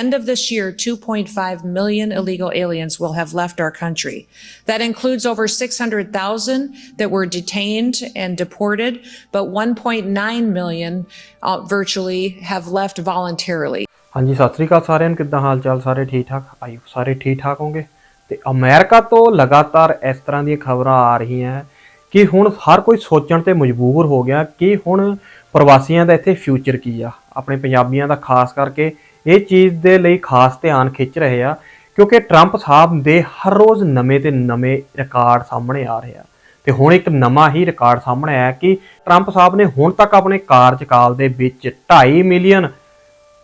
end of this year, 2.5 million illegal aliens will have left our country. That includes over 600,000 that were detained and deported, but 1.9 million uh, virtually have left voluntarily. ਹਾਂਜੀ ਸਤਿ ਸ੍ਰੀ ਅਕਾਲ ਸਾਰਿਆਂ ਨੂੰ ਕਿੱਦਾਂ ਹਾਲ ਚਾਲ ਸਾਰੇ ਠੀਕ ਠਾਕ I hope ਸਾਰੇ ਠੀਕ ਠਾਕ ਹੋਗੇ ਤੇ ਅਮਰੀਕਾ ਤੋਂ ਲਗਾਤਾਰ ਇਸ ਤਰ੍ਹਾਂ ਦੀਆਂ ਖਬਰਾਂ ਆ ਰਹੀਆਂ ਕਿ ਹੁਣ ਹਰ ਕੋਈ ਸੋਚਣ ਤੇ ਮਜਬੂਰ ਹੋ ਗਿਆ ਕਿ ਹੁਣ ਪ੍ਰਵਾਸੀਆਂ ਦਾ ਇੱਥੇ ਫਿਊਚਰ ਕੀ ਆ ਆਪਣੇ ਪੰਜਾਬੀਆਂ ਦਾ ਖਾਸ ਕਰਕੇ ਇਹ ਚੀਜ਼ ਦੇ ਲਈ ਖਾਸ ਧਿਆਨ ਖਿੱਚ ਰਹੇ ਆ, ਕਿਉਂਕਿ ਟਰੰਪ ਸਾਹਿਬ ਦੇ ਹਰ ਰੋਜ਼ ਨਵੇਂ ਤੇ ਨਵੇਂ ਰਿਕਾਰਡ ਸਾਹਮਣੇ ਆ ਰਹੇ ਆ। ਤੇ ਹੁਣ ਇੱਕ ਨਵਾਂ ਹੀ ਰਿਕਾਰਡ ਸਾਹਮਣੇ ਆਇਆ ਕਿ ਟਰੰਪ ਸਾਹਿਬ ਨੇ ਹੁਣ ਤੱਕ ਆਪਣੇ ਕਾਰਜਕਾਲ ਦੇ ਵਿੱਚ 2.5 ਮਿਲੀਅਨ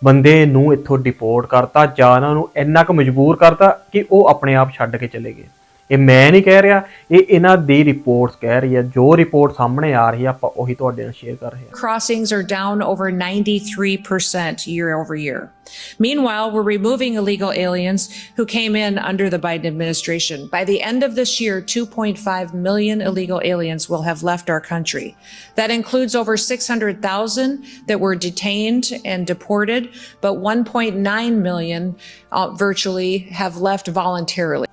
ਬੰਦੇ ਨੂੰ ਇੱਥੋਂ ਡਿਪੋਰਟ ਕਰਤਾ ਜਾਂ ਉਹਨਾਂ ਨੂੰ ਇੰਨਾ ਕੁ ਮਜਬੂਰ ਕਰਤਾ ਕਿ ਉਹ ਆਪਣੇ ਆਪ ਛੱਡ ਕੇ ਚਲੇ ਗਏ। ਇਹ ਮੈਂ ਨਹੀਂ ਕਹਿ ਰਿਹਾ ਇਹ ਇਹਨਾਂ ਦੀ ਰਿਪੋਰਟਸ ਕਹਿ ਰਹੀ ਹੈ ਜੋ ਰਿਪੋਰਟ ਸਾਹਮਣੇ ਆ ਰਹੀ ਹੈ ਆਪਾਂ ਉਹੀ ਤੁਹਾਡੇ ਨਾਲ ਸ਼ੇਅਰ ਕਰ ਰਹੇ ਹਾਂ Crossings are down over 93% year over year. Meanwhile, we're removing illegal aliens who came in under the Biden administration. By the end of this year, 2.5 million illegal aliens will have left our country. That includes over 600,000 that were detained and deported, but 1.9 million uh, virtually have left voluntarily.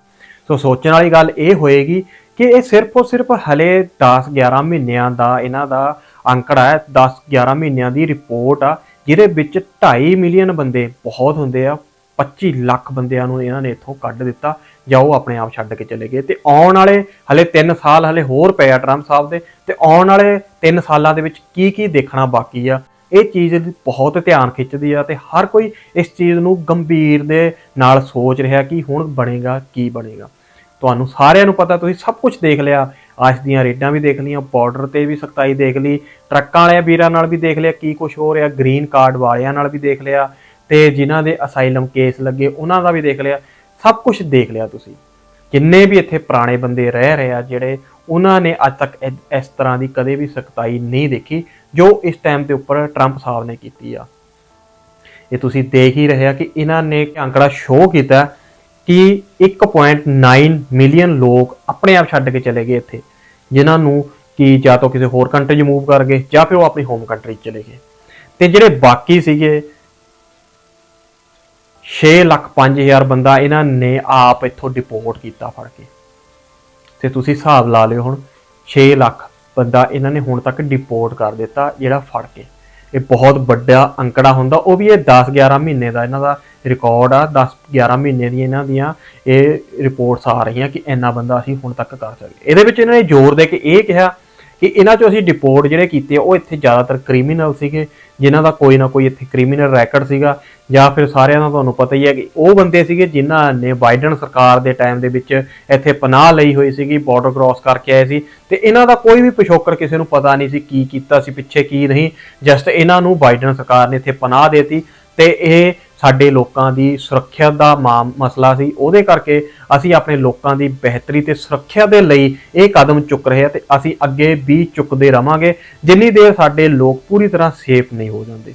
ਸੋ ਸੋਚਣ ਵਾਲੀ ਗੱਲ ਇਹ ਹੋਏਗੀ ਕਿ ਇਹ ਸਿਰਫ ਉਹ ਸਿਰਫ ਹਲੇ 10-11 ਮਹੀਨਿਆਂ ਦਾ ਇਹਨਾਂ ਦਾ ਅੰਕੜਾ ਹੈ 10-11 ਮਹੀਨਿਆਂ ਦੀ ਰਿਪੋਰਟ ਆ, ਜਿਹਦੇ ਵਿੱਚ 2.5 ਮਿਲੀਅਨ ਬੰਦੇ ਬਹੁਤ ਹੁੰਦੇ ਆ 25 ਲੱਖ ਬੰਦਿਆਂ ਨੂੰ ਇਹਨਾਂ ਨੇ ਇੱਥੋਂ ਕੱਢ ਦਿੱਤਾ ਜਾਂ ਉਹ ਆਪਣੇ ਆਪ ਛੱਡ ਕੇ ਚਲੇ ਗਏ। ਤੇ ਆਉਣ ਵਾਲੇ ਹਲੇ 3 ਸਾਲ ਹਲੇ ਹੋਰ ਪਏ ਆ ਟਰੰਪ ਸਾਹਿਬ ਦੇ, ਤੇ ਆਉਣ ਵਾਲੇ 3 ਸਾਲਾਂ ਦੇ ਵਿੱਚ ਕੀ ਕੀ ਦੇਖਣਾ ਬਾਕੀ ਆ? ਇਹ ਚੀਜ਼ ਬਹੁਤ ਧਿਆਨ ਖਿੱਚਦੀ ਆ ਤੇ ਹਰ ਕੋਈ ਇਸ ਚੀਜ਼ ਨੂੰ ਗੰਭੀਰ ਦੇ ਨਾਲ ਸੋਚ ਰਿਹਾ ਕਿ ਹੁਣ ਬਣੇਗਾ, ਕੀ ਬਣੇਗਾ। ਤੁਹਾਨੂੰ ਸਾਰਿਆਂ ਨੂੰ ਪਤਾ, ਤੁਸੀਂ ਸਭ ਕੁਝ ਦੇਖ ਲਿਆ। ਆਸ਼ ਦੀਆਂ ਰੇਡਾਂ ਵੀ ਦੇਖ ਲਈਆਂ ਬਾਰਡਰ ਤੇ ਵੀ ਸਖਤਾਈ ਦੇਖ ਲਈ, ਟਰੱਕਾਂ ਵਾਲਿਆਂ, ਵੀਰਾਂ ਨਾਲ ਵੀ ਦੇਖ ਲਿਆ, ਕੀ ਕੁਝ ਹੋ ਰਿਹਾ। ਗ੍ਰੀਨ ਕਾਰਡ ਵਾਲਿਆਂ ਨਾਲ ਵੀ ਦੇਖ ਲਿਆ ਤੇ ਜਿਨ੍ਹਾਂ ਦੇ ਅਸਾਈਲਮ ਕੇਸ ਲੱਗੇ, ਉਹਨਾਂ ਦਾ ਵੀ ਦੇਖ ਲਿਆ। ਸਭ ਕੁਝ ਦੇਖ ਲਿਆ ਤੁਸੀਂ। ਜਿੰਨੇ ਵੀ ਇੱਥੇ ਪੁਰਾਣੇ ਬੰਦੇ ਰਹਿ ਰਹੇ ਆ, ਜਿਹੜੇ ਉਹਨਾਂ ਨੇ ਅੱਜ ਤੱਕ ਇਸ ਤਰ੍ਹਾਂ ਦੀ ਕਦੇ ਵੀ ਸਖਤਾਈ ਨਹੀਂ ਦੇਖੀ ਜੋ ਇਸ ਟਾਈਮ ਦੇ ਉੱਪਰ ਟਰੰਪ ਸਾਹਿਬ ਨੇ ਕੀਤੀ ਆ। ਇਹ ਤੁਸੀਂ ਦੇਖ ਹੀ ਰਹੇ ਆ ਕਿ ਇਹਨਾਂ ਨੇ ਅੰਕੜਾ ਸ਼ੋਅ ਕੀਤਾ ਕਿ 1.9 ਮਿਲੀਅਨ ਲੋਕ ਆਪਣੇ ਆਪ ਛੱਡ ਕੇ ਚਲੇ ਗਏ ਇੱਥੇ, ਜਿਨ੍ਹਾਂ ਨੂੰ ਕਿ ਜਾਂ ਤਾਂ ਕਿਸੇ ਹੋਰ ਕੰਟਰੀ 'ਚ ਮੂਵ ਕਰ ਗਏ ਜਾਂ ਫਿਰ ਉਹ ਆਪਣੀ ਹੋਮ ਕੰਟਰੀ 'ਚ ਚਲੇ ਗਏ। ਤੇ ਜਿਹੜੇ ਬਾਕੀ ਸੀਗੇ 6 ਲੱਖ 5000 ਬੰਦਾ ਇਹਨਾਂ ਨੇ ਆਪ ਇੱਥੋਂ ਡਿਪੋਰਟ ਕੀਤਾ ਫੜ ਕੇ। ਤੇ ਤੁਸੀਂ ਹਿਸਾਬ ਲਾ ਲਿਓ ਹੁਣ 6 ਲੱਖ ਬੰਦਾ ਇਹਨਾਂ ਨੇ ਹੁਣ ਤੱਕ ਡਿਪੋਰਟ ਕਰ ਦਿੱਤਾ, ਜਿਹੜਾ ਫੜ ਕੇ। ਇਹ ਬਹੁਤ ਵੱਡਾ ਅੰਕੜਾ ਹੁੰਦਾ, ਉਹ ਵੀ ਇਹ 10 11 ਮਹੀਨੇ ਦਾ ਇਹਨਾਂ ਦਾ ਰਿਕਾਰਡ ਆ 10 11 ਮਹੀਨੇ ਦੀਆਂ ਇਹਨਾਂ ਦੀਆਂ ਇਹ ਰਿਪੋਰਟਸ ਆ ਰਹੀਆਂ ਕਿ ਇੰਨਾ ਬੰਦਾ ਅਸੀਂ ਹੁਣ ਤੱਕ ਕਰ ਸਕਦੇ ਇਹਦੇ ਵਿੱਚ ਇਹਨਾਂ ਨੇ ਜ਼ੋਰ ਦੇ ਕੇ ਇਹ ਕਿਹਾ ਕਿ ਇਹਨਾਂ ਚੋਂ ਅਸੀਂ ਡਿਪੋਰਟ ਜਿਹੜੇ ਕੀਤੇ ਉਹ ਇੱਥੇ ਜ਼ਿਆਦਾਤਰ ਕ੍ਰਿਮੀਨਲ ਸੀਗੇ, ਜਿਨ੍ਹਾਂ ਦਾ ਕੋਈ ਨਾ ਕੋਈ ਇੱਥੇ ਕ੍ਰਿਮੀਨਲ ਰੈਕੋਰਡ ਸੀਗਾ, ਜਾਂ ਫਿਰ ਸਾਰਿਆਂ ਦਾ ਤੁਹਾਨੂੰ ਪਤਾ ਹੀ ਹੈ ਕਿ ਉਹ ਬੰਦੇ ਸੀਗੇ ਜਿਨ੍ਹਾਂ ਨੇ ਬਾਈਡਨ ਸਰਕਾਰ ਦੇ ਟਾਈਮ ਦੇ ਵਿੱਚ ਇੱਥੇ ਪਨਾਹ ਲਈ ਹੋਈ ਸੀਗੀ ਬਾਰਡਰ ਕ੍ਰਾਸ ਕਰਕੇ ਆਏ ਸੀ, ਤੇ ਇਹਨਾਂ ਦਾ ਕੋਈ ਵੀ ਪਿਛੋਕੜ ਕਿਸੇ ਨੂੰ ਪਤਾ ਨਹੀਂ ਸੀ ਕੀ ਕੀਤਾ ਸੀ, ਪਿੱਛੇ ਕੀ ਨਹੀਂ ਜਸਟ ਇਹਨਾਂ ਨੂੰ ਬਾਈਡਨ ਸਰਕਾਰ ਨੇ ਇੱਥੇ ਪਨਾਹ ਦੇਤੀ। ਤੇ ਇਹ ਸਾਡੇ ਲੋਕਾਂ ਦੀ ਸੁਰੱਖਿਆ ਦਾ ਮਾਮ- ਮਸਲਾ ਸੀ। ਉਹਦੇ ਕਰਕੇ ਅਸੀਂ ਆਪਣੇ ਲੋਕਾਂ ਦੀ ਬਿਹਤਰੀ ਤੇ ਸੁਰੱਖਿਆ ਦੇ ਲਈ ਇਹ ਕਦਮ ਚੁੱਕ ਰਹੇ ਆ ਤੇ ਅਸੀਂ ਅੱਗੇ ਵੀ ਚੁੱਕਦੇ ਰਵਾਂਗੇ। ਜਿੰਨੀ ਦੇਰ ਸਾਡੇ ਲੋਕ ਪੂਰੀ ਤਰ੍ਹਾਂ ਸੇਫ ਨਹੀਂ ਹੋ ਜਾਂਦੇ।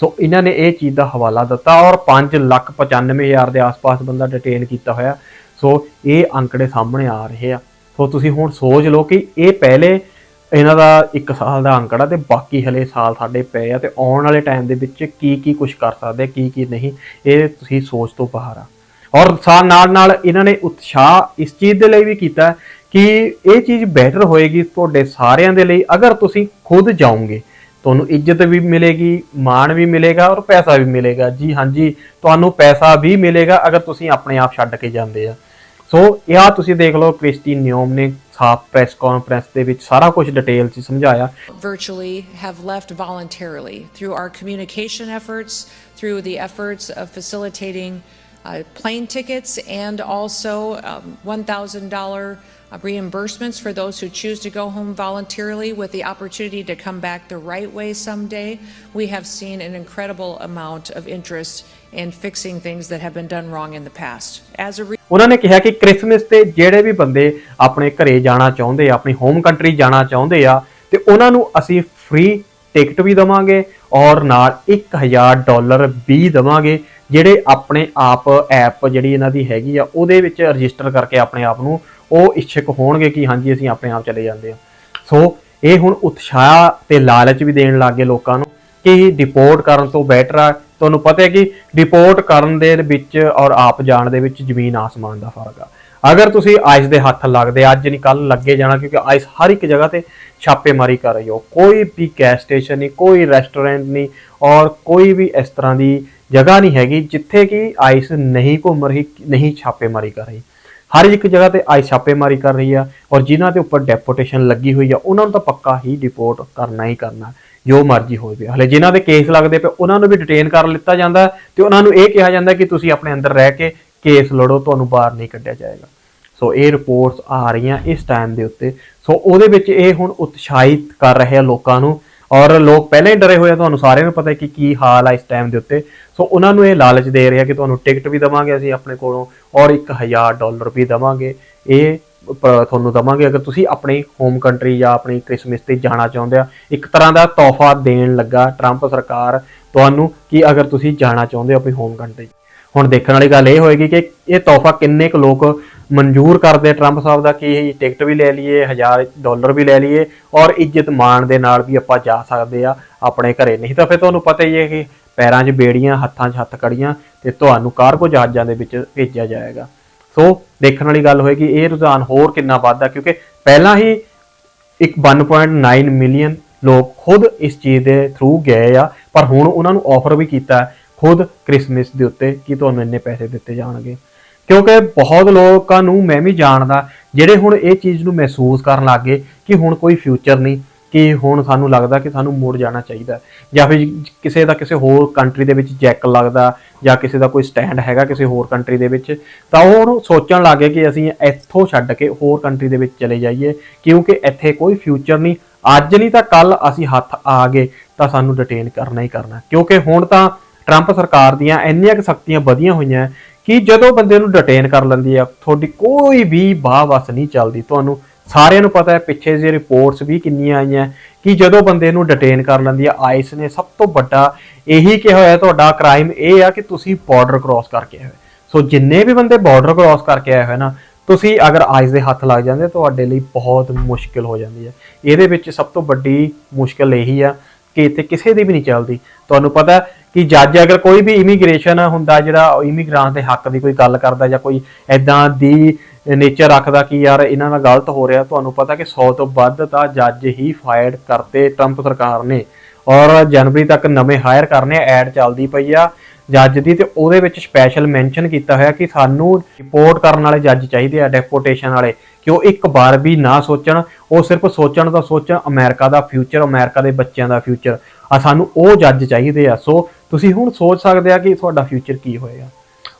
ਸੋ ਇਹਨਾਂ ਨੇ ਇਹ ਚੀਜ਼ ਦਾ ਹਵਾਲਾ ਦਿੱਤਾ ਔਰ 595000 ਦੇ ਆਸ-ਪਾਸ ਬੰਦਾ ਡਿਟੇਨ ਕੀਤਾ ਹੋਇਆ। ਸੋ ਇਹ ਅੰਕੜੇ ਸਾਹਮਣੇ ਆ ਰਹੇ ਆ। ਸੋ ਤੁਸੀਂ ਹੁਣ ਸੋਚ ਲਓ ਕਿ ਇਹ ਪਹਿਲੇ ਇਹਨਾਂ ਦਾ 1 ਸਾਲ ਦਾ ਅੰਕੜਾ ਤੇ ਬਾਕੀ ਹਲੇ ਸਾਲ ਸਾਡੇ ਪਏ ਆ ਤੇ ਆਉਣ ਵਾਲੇ ਟਾਈਮ ਦੇ ਵਿੱਚ ਕੀ ਕੀ ਕੁਝ ਕਰ ਸਕਦੇ, ਕੀ ਕੀ ਨਹੀਂ, ਇਹ ਤੁਸੀਂ ਸੋਚ ਤੋਂ ਬਾਹਰ ਆ। ਔਰ ਸਾਲ ਨਾਲ ਨਾਲ ਇਹਨਾਂ ਨੇ ਉਤਸ਼ਾਹ ਇਸ ਚੀਜ਼ ਦੇ ਲਈ ਵੀ ਕੀਤਾ ਕਿ ਇਹ ਚੀਜ਼ ਬੈਟਰ ਹੋਏਗੀ ਤੁਹਾਡੇ ਸਾਰਿਆਂ ਦੇ ਲਈ, ਅਗਰ ਤੁਸੀਂ ਖੁਦ ਜਾਓਗੇ, ਤੁਹਾਨੂੰ ਇੱਜ਼ਤ ਵੀ ਮਿਲੇਗੀ, ਮਾਣ ਵੀ ਮਿਲੇਗਾ ਔਰ ਪੈਸਾ ਵੀ ਮਿਲੇਗਾ। ਜੀ ਹਾਂਜੀ ਤੁਹਾਨੂੰ ਪੈਸਾ ਵੀ ਮਿਲੇਗਾ ਅਗਰ ਤੁਸੀਂ ਆਪਣੇ ਆਪ ਛੱਡ ਕੇ ਜਾਂਦੇ ਆ। ਸੋ ਇਹ ਆ ਤੁਸੀਂ ਦੇਖ ਲਓ ਕ੍ਰਿਸਟੀ ਨਿਯੋਮ ਨੇ ਸਾਫ਼ ਪ੍ਰੈਸ ਕਾਨਫਰੰਸ ਦੇ ਵਿੱਚ ਸਾਰਾ ਕੁਝ ਡਿਟੇਲ 'ਚ ਸਮਝਾਇਆ virtually have left voluntarily through our communication efforts, through the efforts of facilitating uh, plane tickets, and also um, $1,000 uh, reimbursements for those who choose to go home voluntarily with the opportunity to come back the right way someday. We have seen an incredible amount of interest in fixing things that have been done wrong in the past. As a re- ਉਹਨਾਂ ਨੇ ਕਿਹਾ ਕਿ Christmas ਤੇ ਜਿਹੜੇ ਵੀ ਬੰਦੇ ਆਪਣੇ ਘਰੇ ਜਾਣਾ ਚਾਹੁੰਦੇ ਆ ਆਪਣੀ ਹੋਮ ਕੰਟਰੀ ਜਾਣਾ ਚਾਹੁੰਦੇ ਆ ਤੇ ਉਹਨਾਂ ਨੂੰ ਅਸੀਂ ਫ੍ਰੀ ਟਿਕਟ ਵੀ ਦਵਾਂਗੇ ਔਰ ਨਾਲ 1000 ਡਾਲਰ ਵੀ ਦਵਾਂਗੇ ਜਿਹੜੇ ਆਪਣੇ ਆਪ ਐਪ ਜਿਹੜੀ ਇਹਨਾਂ ਦੀ ਹੈਗੀ ਆ ਉਹਦੇ ਵਿੱਚ ਰਜਿਸਟਰ ਕਰਕੇ ਆਪਣੇ ਆਪ ਨੂੰ ਉਹ ਇੱਛਕ ਹੋਣਗੇ ਕਿ ਹਾਂਜੀ, ਅਸੀਂ ਆਪਣੇ ਆਪ ਚਲੇ ਜਾਂਦੇ ਆ ਸੋ ਇਹ ਹੁਣ ਉਤਸ਼ਾਹ ਤੇ ਲਾਲਚ ਵੀ ਦੇਣ ਲੱਗੇ ਲੋਕਾਂ ਨੂੰ ਕਿ ਡਿਪੋਰਟ ਕਰਨ ਤੋਂ ਬੈਟਰ ਆ। ਤੁਹਾਨੂੰ ਪਤਾ ਹੈ ਕਿ ਡਿਪੋਰਟ ਕਰਨ ਦੇ ਵਿੱਚ ਔਰ ਆਪ ਜਾਣ ਦੇ ਵਿੱਚ ਜ਼ਮੀਨ ਆਸਮਾਨ ਦਾ ਫ਼ਰਕ ਆ। ਅਗਰ ਤੁਸੀਂ ਆਈਸ ਦੇ ਹੱਥ ਲੱਗਦੇ, ਅੱਜ ਨਹੀਂ ਕੱਲ ਲੱਗੇ ਜਾਣਾ, ਕਿਉਂਕਿ ਆਈਸ ਹਰ ਇੱਕ ਜਗ੍ਹਾ ਤੇ ਛਾਪੇਮਾਰੀ ਕਰ ਰਹੀ ਹੋ ਕੋਈ ਵੀ ਗੈਸ ਸਟੇਸ਼ਨ ਨਹੀਂ, ਕੋਈ ਰੈਸਟੋਰੈਂਟ ਨਹੀਂ ਔਰ ਕੋਈ ਵੀ ਇਸ ਤਰ੍ਹਾਂ ਦੀ ਜਗ੍ਹਾ ਨਹੀਂ ਹੈਗੀ ਜਿੱਥੇ ਕਿ ਆਈਸ ਨਹੀਂ ਘੁੰਮ ਰਹੀ, ਨਹੀਂ ਛਾਪੇਮਾਰੀ ਕਰ ਰਹੀ। ਹਰ ਇੱਕ ਜਗ੍ਹਾ ਤੇ ਆਈ ਛਾਪੇਮਾਰੀ ਕਰ ਰਹੀ ਆ ਔਰ ਜਿਨ੍ਹਾਂ ਦੇ ਉੱਪਰ ਡੈਪੋਟੇਸ਼ਨ ਲੱਗੀ ਹੋਈ ਆ, ਉਹਨਾਂ ਨੂੰ ਤਾਂ ਪੱਕਾ ਹੀ ਡਿਪੋਰਟ ਕਰਨਾ ਹੀ ਕਰਨਾ, ਜੋ ਮਰਜ਼ੀ ਹੋਵੇ ਹਲੇ ਜਿਨ੍ਹਾਂ ਦੇ ਕੇਸ ਲੱਗਦੇ ਪਏ, ਉਹਨਾਂ ਨੂੰ ਵੀ ਡਿਟੇਨ ਕਰ ਲਿੱਤਾ ਜਾਂਦਾ ਹੈ ਤੇ ਉਹਨਾਂ ਨੂੰ ਇਹ ਕਿਹਾ ਜਾਂਦਾ ਕਿ ਤੁਸੀਂ ਆਪਣੇ ਅੰਦਰ ਰਹਿ ਕੇ ਕੇਸ ਲੜੋ, ਤੁਹਾਨੂੰ ਬਾਹਰ ਨਹੀਂ ਕੱਢਿਆ ਜਾਏਗਾ। ਸੋ ਇਹ ਰਿਪੋਰਟਸ ਆ ਰਹੀਆਂ ਇਸ ਟਾਈਮ ਦੇ ਉੱਤੇ। ਸੋ ਉਹਦੇ ਵਿੱਚ ਇਹ ਹੁਣ ਉਤਸ਼ਾਹਿਤ ਕਰ ਰਹੇ ਆ ਲੋਕਾਂ ਨੂੰ ਔਰ ਲੋਕ ਪਹਿਲਾਂ ਹੀ ਡਰੇ ਹੋਏ ਆ, ਤੁਹਾਨੂੰ ਸਾਰਿਆਂ ਨੂੰ ਪਤਾ ਹੈ ਕਿ ਕੀ ਹਾਲ ਆ ਇਸ ਟਾਈਮ ਦੇ ਉੱਤੇ। ਸੋ ਉਹਨਾਂ ਨੂੰ ਇਹ ਲਾਲਚ ਦੇ ਰਿਹਾ ਕਿ ਤੁਹਾਨੂੰ ਟਿਕਟ ਵੀ ਦਵਾਂਗੇ ਅਸੀਂ ਆਪਣੇ ਕੋਲੋਂ ਔਰ 1000 ਡਾਲਰ ਵੀ ਦਵਾਂਗੇ। ਇਹ ਪ- ਤੁਹਾਨੂੰ ਦਵਾਂਗੇ। ਅਗਰ ਤੁਸੀਂ ਆਪਣੀ ਹੋਮ ਕੰਟਰੀ ਜਾਂ ਆਪਣੀ ਕ੍ਰਿਸਮਸ ਤੇ ਜਾਣਾ ਚਾਹੁੰਦੇ ਆ, ਇੱਕ ਤਰ੍ਹਾਂ ਦਾ ਤੋਹਫਾ ਦੇਣ ਲੱਗਾ ਟਰੰਪ ਸਰਕਾਰ ਤੁਹਾਨੂੰ ਕਿ ਅਗਰ ਤੁਸੀਂ ਜਾਣਾ ਚਾਹੁੰਦੇ ਹੋ ਆਪਣੀ ਹੋਮ ਕੰਟਰੀ ਹੁਣ ਦੇਖਣ ਵਾਲੀ ਗੱਲ ਇਹ ਹੋਏਗੀ ਕਿ ਇਹ ਤੋਹਫਾ ਕਿੰਨੇ ਕੁ ਲੋਕ ਮਨਜ਼ੂਰ ਕਰਦੇ ਟਰੰਪ ਸਾਹਿਬ ਦਾ ਕਿ ਇਹ ਟਿਕਟ ਵੀ ਲੈ ਲਈਏ 1000 ਡਾਲਰ ਵੀ ਲੈ ਲਈਏ ਔਰ ਇੱਜ਼ਤ ਮਾਣ ਦੇ ਨਾਲ ਵੀ ਆਪਾਂ ਜਾ ਸਕਦੇ ਆ ਆਪਣੇ ਘਰੇ। ਨਹੀਂ ਤਾਂ ਫਿਰ ਤੁਹਾਨੂੰ ਪਤਾ ਹੀ ਹੈ ਕਿ ਪੈਰਾਂ 'ਚ ਬੇੜੀਆਂ, ਹੱਥਾਂ 'ਚ ਹੱਥ ਕੜੀਆਂ ਤੇ ਤੁਹਾਨੂੰ ਕਾਰਗੋ ਜਹਾਜ਼ਾਂ ਦੇ ਵਿੱਚ ਭੇਜਿਆ ਜਾਏਗਾ। ਸੋ ਦੇਖਣ ਵਾਲੀ ਗੱਲ ਹੋਏਗੀ, ਇਹ ਰੁਝਾਨ ਹੋਰ ਕਿੰਨਾ ਵੱਧਦਾ ਕਿਉਂਕਿ ਪਹਿਲਾਂ ਹੀ ਇੱਕ 1.9 ਮਿਲੀਅਨ ਲੋਕ ਖੁਦ ਇਸ ਚੀਜ਼ ਦੇ ਥਰੂ ਗਏ ਆ, ਪਰ ਹੁਣ ਉਹਨਾਂ ਨੂੰ ਆਫਰ ਵੀ ਕੀਤਾ ਖੁਦ ਕ੍ਰਿਸਮਸ ਦੇ ਉੱਤੇ ਕਿ ਤੁਹਾਨੂੰ ਇੰਨੇ ਪੈਸੇ ਦਿੱਤੇ ਜਾਣਗੇ। ਕਿਉਂਕਿ ਬਹੁਤ ਲੋਕਾਂ ਨੂੰ ਮੈਂ ਵੀ ਜਾਣਦਾ, ਜਿਹੜੇ ਹੁਣ ਇਹ ਚੀਜ਼ ਨੂੰ ਮਹਿਸੂਸ ਕਰਨ ਲੱਗੇ ਕਿ ਹੁਣ ਕੋਈ ਫਿਊਚਰ ਨਹੀਂ, ਕਿ ਹੁਣ ਸਾਨੂੰ ਲੱਗਦਾ ਕਿ ਸਾਨੂੰ ਮੁੜ ਜਾਣਾ ਚਾਹੀਦਾ ਜਾਂ ਫਿਰ ਕਿਸੇ ਦਾ ਕਿਸੇ ਹੋਰ ਕੰਟਰੀ ਦੇ ਵਿੱਚ ਜੈਕ ਲੱਗਦਾ, ਜਾਂ ਕਿਸੇ ਦਾ ਕੋਈ ਸਟੈਂਡ ਹੈਗਾ ਕਿਸੇ ਹੋਰ ਕੰਟਰੀ ਦੇ ਵਿੱਚ, ਤਾਂ ਉਹ ਉਹਨੂੰ ਸੋਚਣ ਲੱਗੇ ਕਿ ਅਸੀਂ ਇੱਥੋਂ ਛੱਡ ਕੇ ਹੋਰ ਕੰਟਰੀ ਦੇ ਵਿੱਚ ਚਲੇ ਜਾਈਏ, ਕਿਉਂਕਿ ਇੱਥੇ ਕੋਈ ਫਿਊਚਰ ਨਹੀਂ। ਅੱਜ ਨਹੀਂ ਤਾਂ ਕੱਲ ਅਸੀਂ ਹੱਥ ਆ ਗਏ, ਤਾਂ ਸਾਨੂੰ ਡਿਟੇਨ ਕਰਨਾ ਹੀ ਕਰਨਾ ਕਿਉਂਕਿ ਹੁਣ ਤਾਂ ਟਰੰਪ ਸਰਕਾਰ ਦੀਆਂ ਇੰਨੀਆਂ ਕੁ ਸਖਤੀਆਂ ਵਧੀਆਂ ਹੋਈਆਂ ਕਿ ਜਦੋਂ ਬੰਦੇ ਨੂੰ ਡਿਟੇਨ ਕਰ ਲੈਂਦੀ ਆ, ਤੁਹਾਡੀ ਕੋਈ ਵੀ ਬਾਹ ਵਸ ਨਹੀਂ ਚੱਲਦੀ। ਤੁਹਾਨੂੰ ਸਾਰਿਆਂ ਨੂੰ ਪਤਾ ਹੈ, ਪਿੱਛੇ ਜੇ ਰਿਪੋਰਟਸ ਵੀ ਕਿੰਨੀਆਂ ਆਈਆਂ ਕਿ ਜਦੋਂ ਬੰਦੇ ਨੂੰ ਡਿਟੇਨ ਕਰ ਲੈਂਦੀ ਆ ਆਈਸ ਨੇ ਸਭ ਤੋਂ ਵੱਡਾ ਇਹੀ ਕਿਹਾ ਹੋਇਆ ਤੁਹਾਡਾ ਕ੍ਰਾਈਮ ਇਹ ਆ ਕਿ ਤੁਸੀਂ ਬਾਰਡਰ ਕ੍ਰਾਸ ਕਰਕੇ ਆਏ ਹੋ ਸੋ ਜਿੰਨੇ ਵੀ ਬੰਦੇ ਬਾਰਡਰ ਕ੍ਰਾਸ ਕਰਕੇ ਆਏ ਹੋਏ ਨਾ, ਤੁਸੀਂ ਅਗਰ ਆਈਸ ਦੇ ਹੱਥ ਲੱਗ ਜਾਂਦੇ, ਤੁਹਾਡੇ ਲਈ ਬਹੁਤ ਮੁਸ਼ਕਿਲ ਹੋ ਜਾਂਦੀ ਹੈ ਇਹਦੇ ਵਿੱਚ ਸਭ ਤੋਂ ਵੱਡੀ ਮੁਸ਼ਕਿਲ ਇਹੀ ਆ ਕਿ ਇੱਥੇ ਕਿਸੇ ਦੀ ਵੀ ਨਹੀਂ ਚੱਲਦੀ। ਤੁਹਾਨੂੰ ਪਤਾ ਕਿ ਜੱਜ ਅਗਰ ਕੋਈ ਵੀ ਇਮੀਗ੍ਰੇਸ਼ਨ ਹੁੰਦਾ ਜਿਹੜਾ ਇਮੀਗ੍ਰਾਂਟ ਦੇ ਹੱਕ ਦੀ ਕੋਈ ਗੱਲ ਕਰਦਾ ਜਾਂ ਕੋਈ ਐਦਾਂ ਦੀ ਨੇਚਰ ਰੱਖਦਾ ਕਿ ਯਾਰ ਇਹਨਾਂ ਨਾਲ ਗਲਤ ਹੋ ਰਿਹਾ, ਤੁਹਾਨੂੰ ਪਤਾ ਕਿ 100 ਤੋਂ ਵੱਧ ਤਾਂ ਜੱਜ ਹੀ ਫਾਇਰ ਕਰਤੇ ਟਰੰਪ ਸਰਕਾਰ ਨੇ। ਔਰ ਜਨਵਰੀ ਤੱਕ ਨਵੇਂ ਹਾਇਰ ਕਰਨੇ ਐਡ ਚੱਲਦੀ ਪਈ ਆ। ਜੱਜ ਦੀ ਤੇ ਉਹਦੇ ਵਿੱਚ ਸਪੈਸ਼ਲ ਮੈਂਸ਼ਨ ਕੀਤਾ ਹੋਇਆ ਕਿ ਸਾਨੂੰ ਰਿਪੋਰਟ ਕਰਨ ਵਾਲੇ ਜੱਜ ਚਾਹੀਦੇ ਆ ਡੈਪੋਟੇਸ਼ਨ ਵਾਲੇ, ਕਿ ਉਹ ਇੱਕ ਵਾਰ ਵੀ ਨਾ ਸੋਚਣ। ਉਹ ਸਿਰਫ ਸੋਚਣ ਦਾ ਸੋਚਣ, ਅਮਰੀਕਾ ਦਾ ਫਿਊਚਰ ਅਮਰੀਕਾ ਦੇ ਬੱਚਿਆਂ ਦਾ ਫਿਊਚਰ ਆ ਸਾਨੂੰ ਉਹ ਜੱਜ ਚਾਹੀਦੇ ਆ। ਸੋ ਤੁਸੀਂ ਹੁਣ ਸੋਚ ਸਕਦੇ ਆ ਕਿ ਤੁਹਾਡਾ ਫਿਊਚਰ ਕੀ ਹੋਏਗਾ।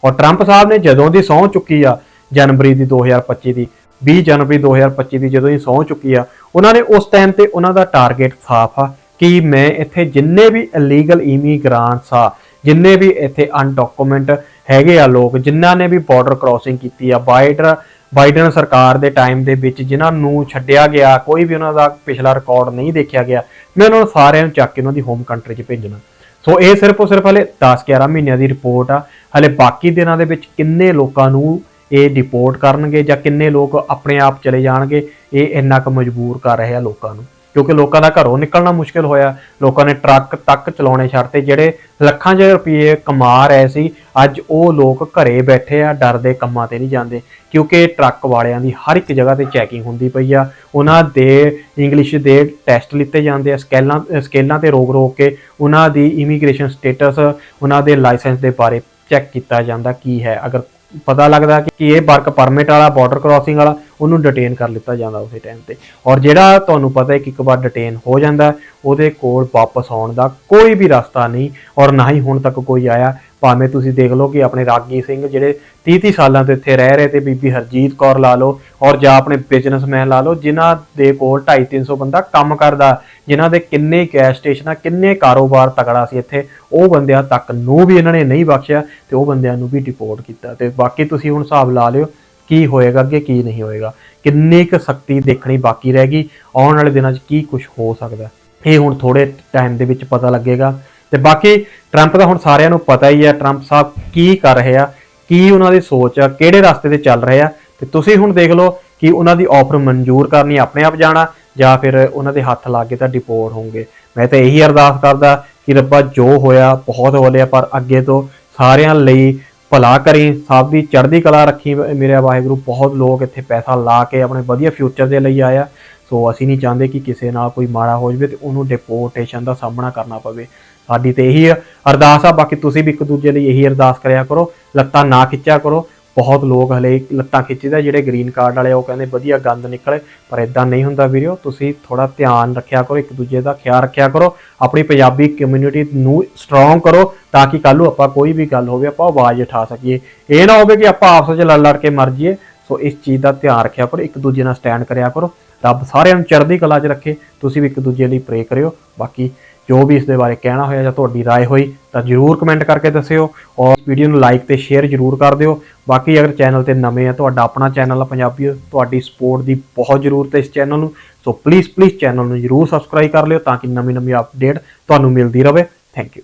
ਔਰ ਟਰੰਪ ਸਾਹਿਬ ਨੇ ਜਦੋਂ ਦੀ ਸਹੁੰ ਚੁੱਕੀ ਆ, ਜਨਵਰੀ ਦੀ 2025 ਦੀ 20 ਜਨਵਰੀ 2025 ਦੀ ਜਦੋਂ ਦੀ ਸਹੁੰ ਚੁੱਕੀ ਆ, ਉਹਨਾਂ ਨੇ ਉਸ ਟਾਈਮ ਤੇ ਉਹਨਾਂ ਦਾ ਟਾਰਗੇਟ ਸਾਫ਼ ਆ ਕਿ ਮੈਂ ਇੱਥੇ ਜਿੰਨੇ ਵੀ ਇਲੀਗਲ ਇਮੀਗ੍ਰਾਂਟਸ ਆ ਜਿੰਨੇ ਵੀ ਇੱਥੇ ਅਨਡਾਕੂਮੈਂਟ ਹੈਗੇ ਆ ਲੋਕ, ਜਿਨ੍ਹਾਂ ਨੇ ਵੀ ਬਾਰਡਰ ਕ੍ਰਾਸਿੰਗ ਕੀਤੀ ਆ, ਬਾਈਡਰ, ਬਾਈਡਨ ਸਰਕਾਰ ਦੇ ਟਾਈਮ ਦੇ ਵਿੱਚ ਜਿਨ੍ਹਾਂ ਨੂੰ ਛੱਡਿਆ ਗਿਆ, ਕੋਈ ਵੀ ਉਹਨਾਂ ਦਾ ਪਿਛਲਾ ਰਿਕਾਰਡ ਨਹੀਂ ਦੇਖਿਆ ਗਿਆ, ਮੈਂ ਉਹਨਾਂ ਨੂੰ ਸਾਰਿਆਂ ਨੂੰ ਚੱਕ ਕੇ ਉਹਨਾਂ ਦੀ ਹੋਮ ਕੰਟਰੀ 'ਚ ਭੇਜਣਾ। ਸੋ ਇਹ ਸਿਰਫ ਔਰ ਸਿਰਫ ਹਲੇ 10-11 ਮਹੀਨਿਆਂ ਦੀ ਰਿਪੋਰਟ ਆ, ਹਲੇ ਬਾਕੀ ਦਿਨਾਂ ਦੇ ਵਿੱਚ ਕਿੰਨੇ ਲੋਕਾਂ ਨੂੰ ਇਹ ਡਿਪੋਰਟ ਕਰਨਗੇ ਜਾਂ ਕਿੰਨੇ ਲੋਕ ਆਪਣੇ ਆਪ ਚਲੇ ਜਾਣਗੇ, ਇਹ ਇੰਨਾ ਕੁ ਮਜਬੂਰ ਕਰ ਰਹੇ ਆ ਲੋਕਾਂ ਨੂੰ। ਕਿਉਂਕਿ ਲੋਕਾਂ ਦਾ ਘਰੋਂ ਨਿਕਲਣਾ ਮੁਸ਼ਕਿਲ ਹੋਇਆ। ਲੋਕਾਂ ਨੇ ਟਰੱਕ ਤੱਕ ਚਲਾਉਣੇ ਛੱਡਤੇ, ਜਿਹੜੇ ਲੱਖਾਂ ਜਿਹੇ ਰੁਪਏ ਕਮਾ ਰਹੇ ਸੀ, ਅੱਜ ਉਹ ਲੋਕ ਘਰੇ ਬੈਠੇ ਆ ਡਰਦੇ ਕੰਮਾਂ ਤੇ ਨਹੀਂ ਜਾਂਦੇ। ਕਿਉਂਕਿ ਟਰੱਕ ਵਾਲਿਆਂ ਦੀ ਹਰ ਇੱਕ ਜਗ੍ਹਾ ਤੇ ਚੈਕਿੰਗ ਹੁੰਦੀ ਪਈ ਆ। ਉਹਨਾਂ ਦੇ ਇੰਗਲਿਸ਼ ਦੇ ਟੈਸਟ ਲਿੱਤੇ ਜਾਂਦੇ ਆ, ਸਕੇਲਾਂ ਸਕੇਲਾਂ ਤੇ ਰੋਕ ਰੋਕ ਕੇ ਉਹਨਾਂ ਦੀ ਇਮੀਗ੍ਰੇਸ਼ਨ ਸਟੇਟਸ ਉਹਨਾਂ ਦੇ ਲਾਇਸੈਂਸ ਦੇ ਬਾਰੇ ਚੈੱਕ ਕੀਤਾ ਜਾਂਦਾ, ਕੀ ਹੈ, ਅਗਰ ਪਤਾ ਲੱਗਦਾ ਕਿ ਇਹ ਵਰਕ ਪਰਮਿਟ ਵਾਲਾ ਬਾਰਡਰ ਕ੍ਰਾਸਿੰਗ ਵਾਲਾ, ਉਹਨੂੰ ਡਿਟੇਨ ਕਰ ਲਿੱਤਾ ਜਾਂਦਾ ਉਸੇ ਟਾਈਮ ਤੇ। ਔਰ ਜਿਹੜਾ ਤੁਹਾਨੂੰ ਪਤਾ ਹੈ ਕਿ ਇੱਕ ਵਾਰ ਡਿਟੇਨ ਹੋ ਜਾਂਦਾ, ਉਹਦੇ ਕੋਲ ਵਾਪਸ ਆਉਣ ਦਾ ਕੋਈ ਵੀ ਰਸਤਾ ਨਹੀਂ। ਔਰ ਨਾ ਹੀ ਹੁਣ ਤੱਕ ਕੋਈ ਆਇਆ। ਭਾਵੇਂ ਤੁਸੀਂ ਦੇਖ ਲਓ ਕਿ ਆਪਣੇ ਰਾਗੀ ਸਿੰਘ ਜਿਹੜੇ 30 30 ਸਾਲਾਂ ਤੋਂ ਇੱਥੇ ਰਹਿ ਰਹੇ ਤੇ ਬੀਬੀ ਹਰਜੀਤ ਕੌਰ ਲਾ ਲਓ ਔਰ ਜਾਂ ਆਪਣੇ ਬਿਜ਼ਨਸਮੈਨ ਲਾ ਲਓ, ਜਿਨ੍ਹਾਂ ਦੇ ਕੋਲ 2.5 300 ਬੰਦਾ ਕੰਮ ਕਰਦਾ, ਜਿਨ੍ਹਾਂ ਦੇ ਕਿੰਨੇ ਗੈਸ ਸਟੇਸ਼ਨਾਂ ਕਿੰਨੇ ਕਾਰੋਬਾਰ ਤਕੜਾ ਸੀ ਇੱਥੇ, ਉਹ ਬੰਦਿਆਂ ਤੱਕ ਨੂੰ ਵੀ ਇਹਨਾਂ ਨੇ ਨਹੀਂ ਬਖਸ਼ਿਆ ਤੇ ਉਹ ਬੰਦਿਆਂ ਨੂੰ ਵੀ ਡਿਪੋਰਟ ਕੀਤਾ। ਤੇ ਬਾਕੀ ਤੁਸੀਂ ਹੁਣ ਹਿਸਾਬ ਲਾ ਲਿਓ, ਕੀ ਹੋਏਗਾ ਅੱਗੇ, ਕੀ ਨਹੀਂ ਹੋਏਗਾ। ਕਿੰਨੀ ਕੁ ਸਖਤੀ ਦੇਖਣੀ ਬਾਕੀ ਰਹਿ ਗਈ, ਆਉਣ ਵਾਲੇ ਦਿਨਾਂ 'ਚ ਕੀ ਕੁਝ ਹੋ ਸਕਦਾ। ਇਹ ਹੁਣ ਥੋੜੇ ਟਾਈਮ ਦੇ ਵਿੱਚ ਪਤਾ ਲੱਗੇਗਾ। ਤੇ ਬਾਕੀ ਟਰੰਪ ਦਾ ਹੁਣ ਸਾਰਿਆਂ ਨੂੰ ਪਤਾ ਹੀ ਹੈ ਟਰੰਪ ਸਾਹਿਬ ਕੀ ਕਰ ਰਹੇ ਆ ਕੀ ਉਹਨਾਂ ਦੀ ਸੋਚ ਆ, ਕਿਹੜੇ ਰਸਤੇ ਤੇ ਚੱਲ ਰਹੇ ਆ, ਤੇ ਤੁਸੀਂ ਹੁਣ ਦੇਖ ਲਓ ਕਿ ਉਹਨਾਂ ਦੀ ਆਫਰ ਮਨਜ਼ੂਰ ਕਰਨੀ ਆਪਣੇ ਆਪ ਜਾਣਾ, ਜਾਂ ਫਿਰ ਉਹਨਾਂ ਦੇ ਹੱਥ ਲਾ ਕੇ ਤਾਂ ਡਿਪੋਰਟ ਹੋਣਗੇ। ਮੈਂ ਤਾਂ ਇਹੀ ਅਰਦਾਸ ਕਰਦਾ ਕਿ ਰੱਬਾ ਜੋ ਹੋਇਆ ਬਹੁਤ ਹੋ ਪਰ ਅੱਗੇ ਤੋਂ ਸਾਰਿਆਂ ਲਈ ਭਲਾ ਕਰੀ, ਸਭ ਦੀ ਚੜ੍ਹਦੀ ਕਲਾ ਰੱਖੀ ਮੇਰੇ ਵਾਹਿਗੁਰੂ, ਬਹੁਤ ਲੋਕ ਇੱਥੇ ਪੈਸਾ ਲਾ ਕੇ ਆਪਣੇ ਵਧੀਆ ਫਿਊਚਰ ਦੇ ਲਈ ਆਇਆ। ਸੋ ਅਸੀਂ ਨਹੀਂ ਚਾਹੁੰਦੇ ਕਿ ਕਿਸੇ ਨਾਲ ਕੋਈ ਮਾੜਾ ਹੋ ਜਾਵੇ ਤੇ ਉਹਨੂੰ ਡਿਪੋਰਟੇਸ਼ਨ ਦਾ ਸਾਹਮਣਾ ਕਰਨਾ ਪਵੇ। ਸਾਡੀ ਤੇ ਇਹੀ ਅਰਦਾਸ ਆ, ਬਾਕੀ ਤੁਸੀਂ ਵੀ ਇੱਕ ਦੂਜੇ ਲਈ ਇਹੀ ਅਰਦਾਸ ਕਰਿਆ ਕਰੋ। ਲੱਤਾਂ ਨਾ ਖਿੱਚਿਆ ਕਰੋ। ਬਹੁਤ ਲੋਕ ਹਲੇ ਲੱਤਾਂ ਖਿੱਚਦੇ ਜਿਹੜੇ ਗ੍ਰੀਨ ਕਾਰਡ ਵਾਲੇ ਉਹ ਕਹਿੰਦੇ ਵਧੀਆ ਗੰਦ ਨਿਕਲੇ, ਪਰ ਇਦਾਂ ਨਹੀਂ ਹੁੰਦਾ ਵੀਰੋ ਤੁਸੀਂ ਥੋੜਾ ਧਿਆਨ ਰੱਖਿਆ ਕਰੋ, ਇੱਕ ਦੂਜੇ ਦਾ ਖਿਆਲ ਰੱਖਿਆ ਕਰੋ। ਆਪਣੀ ਪੰਜਾਬੀ ਕਮਿਊਨਿਟੀ ਨੂੰ ਸਟਰੋਂਗ ਕਰੋ, ਤਾਂ ਕਿ ਕੱਲ ਨੂੰ ਆਪਾਂ ਕੋਈ ਵੀ ਗੱਲ ਹੋਵੇ, ਆਪਾਂ ਆਵਾਜ਼ ਉਠਾ ਸਕੀਏ। ਇਹ ਨਾ ਹੋਵੇ ਕਿ ਆਪਾਂ ਆਪਸ ਵਿੱਚ ਲੜ ਲੜ ਕੇ ਮਰ ਜਾਈਏ। ਸੋ ਇਸ ਚੀਜ਼ ਦਾ ਧਿਆਨ ਰੱਖਿਆ ਕਰੋ, ਇੱਕ ਦੂਜੇ ਨਾਲ ਸਟੈਂਡ ਕਰਿਆ ਕਰੋ। ਰੱਬ ਸਾਰਿਆਂ ਨੂੰ ਚੜ੍ਹਦੀ ਕਲਾ 'ਚ ਰੱਖੇ। ਤੁਸੀਂ ਵੀ ਇੱਕ ਦੂਜੇ ਲਈ ਪ੍ਰੇ ਕਰਿਓ। ਬਾਕੀ ਜੋ ਵੀ ਇਸ ਦੇ ਬਾਰੇ ਕਹਿਣਾ ਹੋਇਆ ਜਾਂ ਤੁਹਾਡੀ رائے ਹੋਈ ਤਾਂ ਜਰੂਰ ਕਮੈਂਟ ਕਰਕੇ ਦੱਸਿਓ ਔਰ ਵੀਡੀਓ ਨੂੰ ਲਾਈਕ ਤੇ ਸ਼ੇਅਰ ਜਰੂਰ ਕਰ ਦਿਓ ਬਾਕੀ ਅਗਰ ਚੈਨਲ ਤੇ ਨਵੇਂ ਆ ਤੁਹਾਡਾ ਆਪਣਾ ਚੈਨਲ ਆ ਪੰਜਾਬੀ ਤੁਹਾਡੀ ਸਪੋਰਟ ਦੀ ਬਹੁਤ ਜ਼ਰੂਰਤ ਹੈ ਇਸ ਚੈਨਲ ਨੂੰ ਸੋ ਪਲੀਜ਼ ਪਲੀਜ਼ ਚੈਨਲ ਨੂੰ ਜਰੂਰ ਸਬਸਕ੍ਰਾਈਬ ਕਰ ਲਿਓ ਤਾਂ ਕਿ ਨਵੀਂ ਨਵੀਂ ਅਪਡੇਟ ਤੁਹਾਨੂੰ ਮਿਲਦੀ ਰਹੇ ਥੈਂਕ ਯੂ